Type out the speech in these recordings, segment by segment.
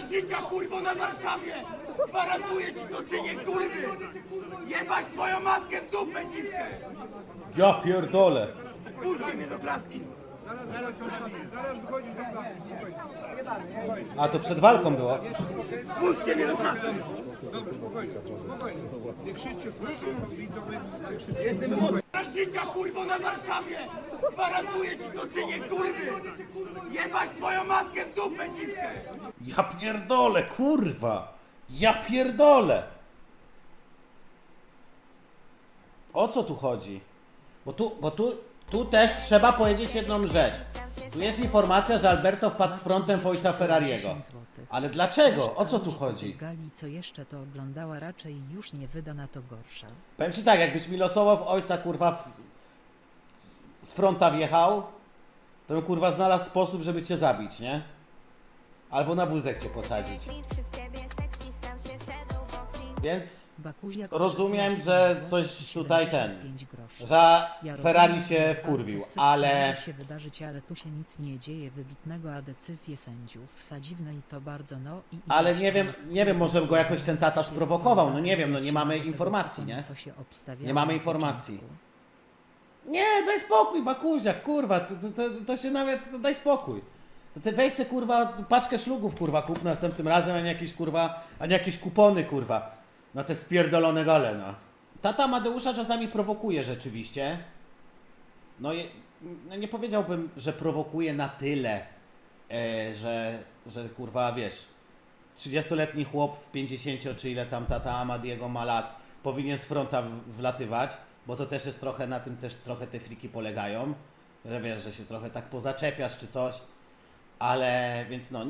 Życia kurwo na Warszawie! Gwarantuję ci to synie kurwy! Jebać twoją matkę w dupę dziwkę! Ja pierdolę. Puśćcie mnie do klatki! A to przed walką było? Puśćcie mnie do klatki! Życia kurwo na Warszawie! Gwarantuję ci to synie kurwy! Jebać twoją matkę w dupę dziwkę! Ja pierdolę, kurwa. Ja pierdolę. O co tu chodzi? Bo tu, bo tu, tu też trzeba powiedzieć jedną rzecz. Tu jest informacja, że Alberto wpadł z frontem w ojca Ferrariego. 10 złotych. Ale dlaczego? O co tu chodzi? Gali, co jeszcze to oglądała, raczej już nie wyda na to gorsza. Powiem ci tak, jakbyś mi losował w ojca kurwa w, z fronta wjechał, to bym kurwa znalazł sposób, żeby cię zabić, nie? Albo na wózek cię posadzić. Więc Bakuziak Rozumiem, że 9 coś tutaj ten, 75 groszy. że Ferrari się wkurwił, ale się wydarzyć, ale tu się nic nie dzieje wybitnego, a decyzje sędziów dziwne i to bardzo no i... ale nie wiem, nie wiem, może go jakoś ten tata sprowokował, no nie wiem, no nie mamy informacji, nie? Nie mamy informacji. Nie, daj spokój, Bakuziak, kurwa, to, to, to, to się nawet, to daj spokój. To ty weź se, kurwa, paczkę szlugów, kurwa, kup następnym razem, a nie jakieś, kurwa, a nie jakieś kupony, kurwa, na te spierdolone gale, no. Tata Amadeusza czasami prowokuje rzeczywiście. No, je, no nie powiedziałbym, że prowokuje na tyle, e, że, że, kurwa, wiesz, 30-letni chłop w 50 czy ile tam tata Amadiego ma lat powinien z fronta wlatywać, bo to też jest trochę na tym też trochę te friki polegają, że wiesz, że się trochę tak pozaczepiasz czy coś, ale więc no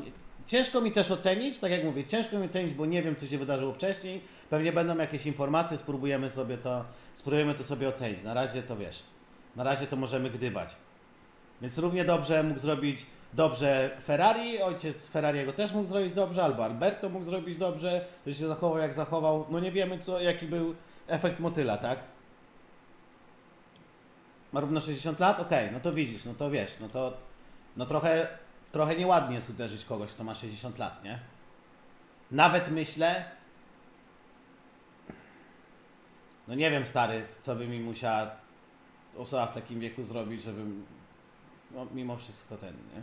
ciężko mi też ocenić, tak jak mówię, ciężko mi ocenić, bo nie wiem co się wydarzyło wcześniej, pewnie będą jakieś informacje, spróbujemy sobie to, spróbujemy to sobie ocenić, na razie to wiesz, na razie to możemy gdybać. Więc równie dobrze mógł zrobić dobrze Ferrari, ojciec Ferrariego też mógł zrobić dobrze, albo Alberto mógł zrobić dobrze, że się zachował jak zachował. No nie wiemy co, jaki był efekt motyla, tak? Ma równo 60 lat? Okej, no to widzisz, no to wiesz, no to no trochę, trochę nieładnie jest uderzyć kogoś, kto ma 60 lat, nie? Nawet myślę, no nie wiem stary, co by mi musiała osoba w takim wieku zrobić, żebym no, mimo wszystko ten, nie?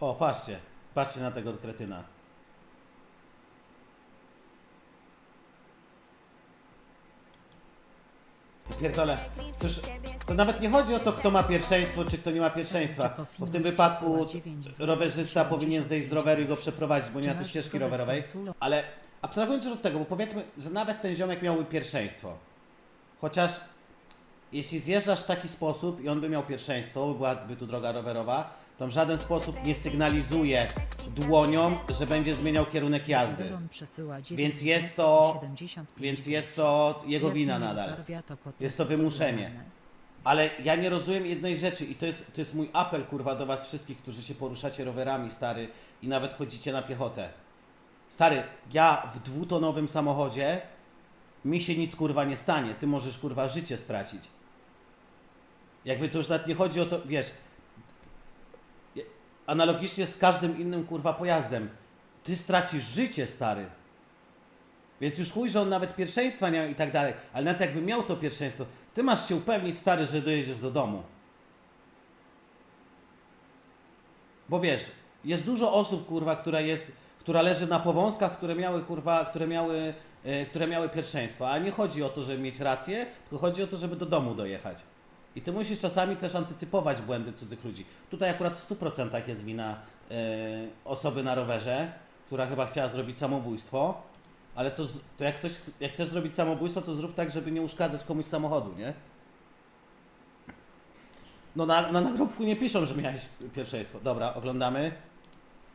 O, patrzcie. Patrzcie na tego kretyna. Pierdolę. Toż to nawet nie chodzi o to, kto ma pierwszeństwo, czy kto nie ma pierwszeństwa. Bo w tym wypadku rowerzysta powinien zejść z roweru i go przeprowadzić, bo nie ma tu ścieżki rowerowej. Ale abstrahując już od tego, bo powiedzmy, że nawet ten ziomek miałby pierwszeństwo. Chociaż jeśli zjeżdżasz w taki sposób i on by miał pierwszeństwo, by byłaby tu droga rowerowa, to w żaden sposób nie sygnalizuje dłonią, że będzie zmieniał kierunek jazdy. Byron przesyła 9 Więc jest to, i 75 więc jest to jego wina nadal. Jest to wymuszenie. Ale ja nie rozumiem jednej rzeczy i to jest, to jest mój apel kurwa do was wszystkich, którzy się poruszacie rowerami, stary, i nawet chodzicie na piechotę. Stary, ja w dwutonowym samochodzie mi się nic kurwa nie stanie, ty możesz kurwa życie stracić. Jakby to już nawet nie chodzi o to, wiesz, analogicznie z każdym innym kurwa pojazdem. Ty stracisz życie, stary. Więc już chuj, że on nawet pierwszeństwa nie miał i tak dalej, ale nawet jakby miał to pierwszeństwo, ty masz się upewnić, stary, że dojedziesz do domu. Bo wiesz, jest dużo osób, kurwa, która jest, która leży na powązkach, które miały, kurwa, które miały, e, które miały pierwszeństwo. A nie chodzi o to, żeby mieć rację, tylko chodzi o to, żeby do domu dojechać. I ty musisz czasami też antycypować błędy cudzych ludzi. Tutaj akurat w 100% jest wina e, osoby na rowerze, która chyba chciała zrobić samobójstwo. Ale to, to jak ktoś, jak chcesz zrobić samobójstwo, to zrób tak, żeby nie uszkadzać komuś samochodu, nie? No na, na nagrobku nie piszą, że miałeś pierwszeństwo. Dobra, oglądamy.